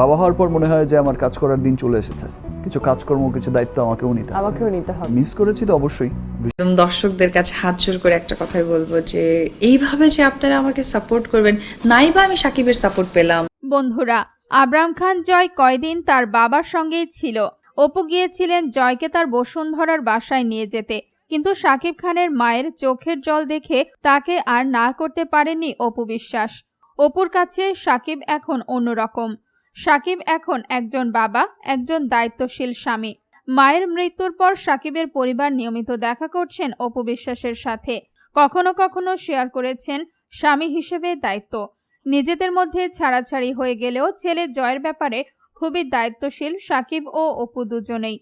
বাবা হওয়ার পর মনে হয় যে আমার কাজ করার দিন চলে এসেছে। কিছু কাজকর্ম কিছু দায়িত্ব আমাকেও নিতে আমাকেও নিতে হবে। মিস করেছি তো অবশ্যই। একদম দর্শকদের কাছে হাত জোর করে একটা কথাই বলব যে এইভাবে যে আপনারা আমাকে সাপোর্ট করবেন নাই বা আমি সাকিবের সাপোর্ট পেলাম। বন্ধুরা আবরাম খান জয় কয়দিন তার বাবার সঙ্গেই ছিল? অপু গিয়েছিলেন জয়কে তার বসুন্ধরার বাসায় নিয়ে যেতে। কিন্তু সাকিব খানের মায়ের চোখের জল দেখে তাকে আর না করতে পারেনি অপু বিশ্বাস। অপুর কাছে সাকিব এখন অন্যরকম। সাকিব এখন একজন বাবা, একজন দায়িত্বশীল স্বামী। মায়ের মৃত্যুর পর সাকিবের পরিবার নিয়মিত দেখা করছেন অপু বিশ্বাসের সাথে। কখনো কখনো শেয়ার করেছেন স্বামী হিসেবে দায়িত্ব। নিজেদের মধ্যে ছাড়াছাড়ি হয়ে গেলেও ছেলে জয়ের ব্যাপারে খুবই দায়িত্বশীল সাকিব ও অপু দুজনেই।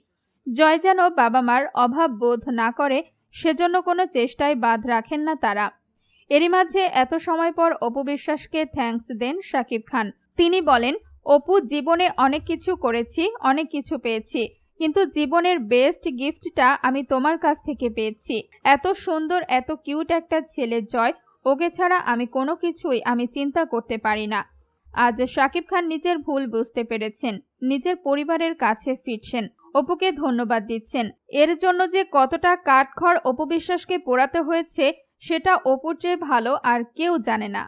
জয় যেন বাবা মার অভাব বোধ না করে, সেজন্য কোনো চেষ্টায় বাদ রাখেন না তারা। এরই মাঝে এত সময় পর অপু বিশ্বাসকে থ্যাঙ্কস দেন সাকিব খান। তিনি বলেন অপু, জীবনে অনেক কিছু করেছি, অনেক কিছু পেয়েছি, কিন্তু জীবনের বেস্ট গিফটটা আমি তোমার কাছ থেকে পেয়েছি। এত সুন্দর, এত কিউট একটা ছেলে জয়, ওকে ছাড়া আমি কোনো কিছুই আমি চিন্তা করতে পারি না। আজ শাকিব খান নিজের ভুল বুঝতে পেরেছেন, নিজের পরিবারের কাছে ফিরছেন, অপুকে ধন্যবাদ দিচ্ছেন। এর জন্য যে কতটা কাঠখড় অপু বিশ্বাসকে পোড়াতে হয়েছে, সেটা অপুর চেয়ে ভালো আর কেউ জানে না।